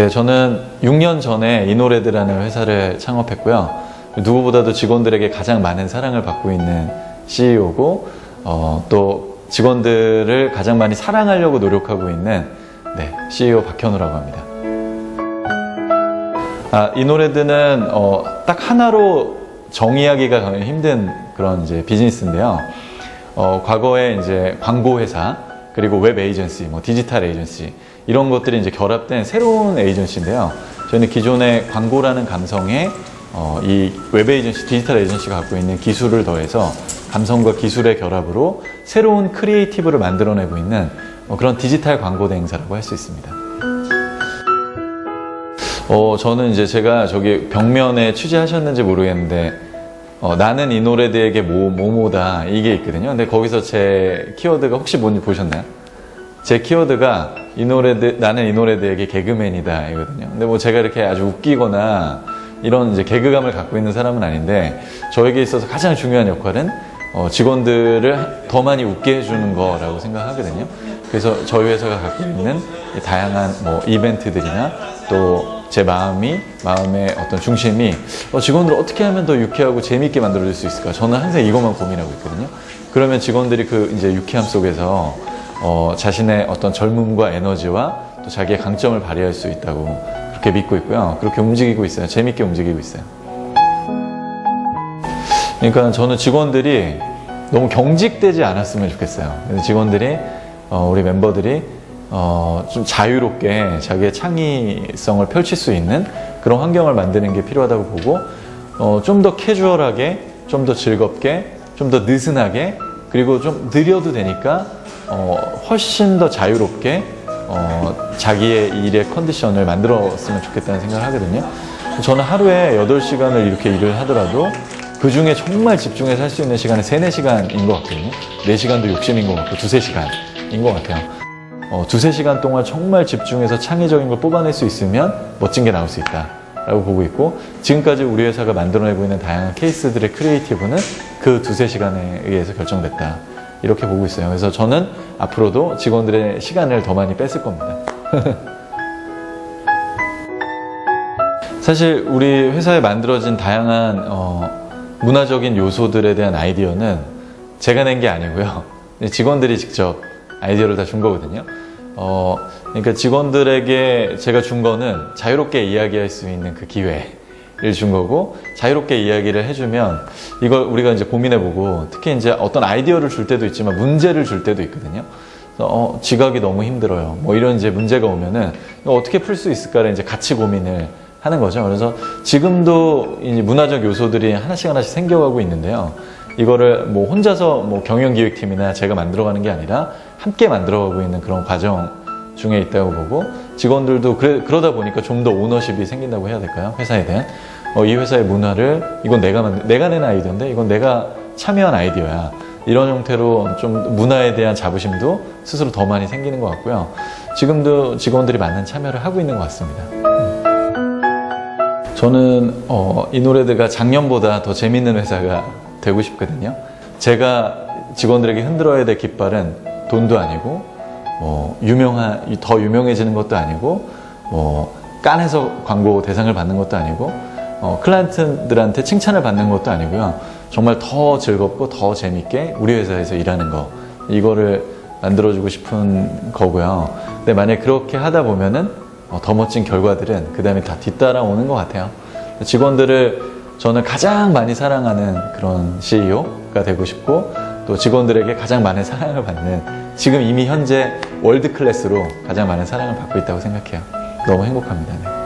네, 저는 6년 전에 이노레드라는 회사를 창업했고요. 누구보다도 직원들에게 가장 많은 사랑을 받고 있는 CEO고, 어, 또 직원들을 가장 많이 사랑하려고 노력하고 있는 네, CEO 박현우라고 합니다. 아, 이노레드는 어, 딱 하나로 정의하기가 힘든 그런 이제 비즈니스인데요. 어, 과거에 이제 광고 회사 그리고 웹 에이전시, 뭐 디지털 에이전시 이런 것들이 이제 결합된 새로운 에이전시인데요. 저희는 기존의 광고라는 감성에 어, 이웹 에이전시, 디지털 에이전시가 갖고 있는 기술을 더해서 감성과 기술의 결합으로 새로운 크리에이티브를 만들어내고 있는 어, 그런 디지털 광고 대행사라고 할 수 있습니다. 어, 저는 이제 제가 저기 벽면에 취재하셨는지 모르겠는데, 어, 나는 이 노래들에게 뭐, 뭐뭐다, 이게 있거든요. 근데 거기서 제 키워드가 혹시 뭔지 보셨나요? 제 키워드가 이 노래들, 나는 이 노래들에게 개그맨이다, 이거든요. 근데 뭐 제가 이렇게 아주 웃기거나 이런 이제 개그감을 갖고 있는 사람은 아닌데, 저에게 있어서 가장 중요한 역할은 어, 직원들을 더 많이 웃게 해주는 거라고 생각하거든요. 그래서 저희 회사가 갖고 있는 이 다양한 뭐 이벤트들이나 또 제 마음이 마음의 어떤 중심이 어, 직원들을 어떻게 하면 더 유쾌하고 재미있게 만들어줄 수 있을까? 저는 항상 이것만 고민하고 있거든요. 그러면 직원들이 그 이제 유쾌함 속에서 어, 자신의 어떤 젊음과 에너지와 또 자기의 강점을 발휘할 수 있다고 그렇게 믿고 있고요. 그렇게 움직이고 있어요. 재밌게 움직이고 있어요. 그러니까 저는 직원들이 너무 경직되지 않았으면 좋겠어요. 직원들이 어, 우리 멤버들이 어, 좀 자유롭게 자기의 창의성을 펼칠 수 있는 그런 환경을 만드는 게 필요하다고 보고 어, 좀 더 캐주얼하게, 좀 더 즐겁게, 좀 더 느슨하게 그리고 좀 느려도 되니까 어, 훨씬 더 자유롭게 어, 자기의 일의 컨디션을 만들었으면 좋겠다는 생각을 하거든요. 저는 하루에 8시간을 이렇게 일을 하더라도 그 중에 정말 집중해서 할 수 있는 시간은 3, 4시간인 것 같거든요. 4시간도 욕심인 것 같고, 2, 3시간인 것 같아요. 어, 2, 3시간 동안 정말 집중해서 창의적인 걸 뽑아낼 수 있으면 멋진 게 나올 수 있다. 라고 보고 있고, 지금까지 우리 회사가 만들어내고 있는 다양한 케이스들의 크리에이티브는 그 2, 3시간에 의해서 결정됐다. 이렇게 보고 있어요. 그래서 저는 앞으로도 직원들의 시간을 더 많이 뺏을 겁니다. 사실 우리 회사에 만들어진 다양한 어, 문화적인 요소들에 대한 아이디어는 제가 낸 게 아니고요. 직원들이 직접 아이디어를 다 준 거거든요. 어, 그러니까 직원들에게 제가 준 거는 자유롭게 이야기할 수 있는 그 기회를 준 거고, 자유롭게 이야기를 해주면 이걸 우리가 이제 고민해보고, 특히 이제 어떤 아이디어를 줄 때도 있지만 문제를 줄 때도 있거든요. 어, 지각이 너무 힘들어요. 뭐 이런 이제 문제가 오면은 어떻게 풀 수 있을까를 이제 같이 고민을 하는 거죠. 그래서 지금도 이제 문화적 요소들이 하나씩 하나씩 생겨가고 있는데요. 이거를 뭐 혼자서 뭐 경영기획팀이나 제가 만들어가는 게 아니라 함께 만들어가고 있는 그런 과정 중에 있다고 보고 직원들도 그래, 그러다 보니까 좀 더 오너십이 생긴다고 해야 될까요? 회사에 대한. 어, 이 회사의 문화를 이건 내가 만 내가 낸 아이디어인데 이건 내가 참여한 아이디어야. 이런 형태로 좀 문화에 대한 자부심도 스스로 더 많이 생기는 것 같고요. 지금도 직원들이 많은 참여를 하고 있는 것 같습니다. 저는 어, 이노레드가 작년보다 더 재밌는 회사가 되고 싶거든요. 제가 직원들에게 흔들어야 될 깃발은 돈도 아니고 뭐 유명한 더 유명해지는 것도 아니고 뭐 깐에서 광고 대상을 받는 것도 아니고 어, 클라이언트들한테 칭찬을 받는 것도 아니고요. 정말 더 즐겁고 더 재밌게 우리 회사에서 일하는 거 이거를 만들어주고 싶은 거고요. 근데 만약 그렇게 하다 보면은 어, 더 멋진 결과들은 그 다음에 다 뒤따라오는 것 같아요. 직원들을 저는 가장 많이 사랑하는 그런 CEO가 되고 싶고 또 직원들에게 가장 많은 사랑을 받는 지금 이미 현재 월드 클래스로 가장 많은 사랑을 받고 있다고 생각해요. 너무 행복합니다. 네.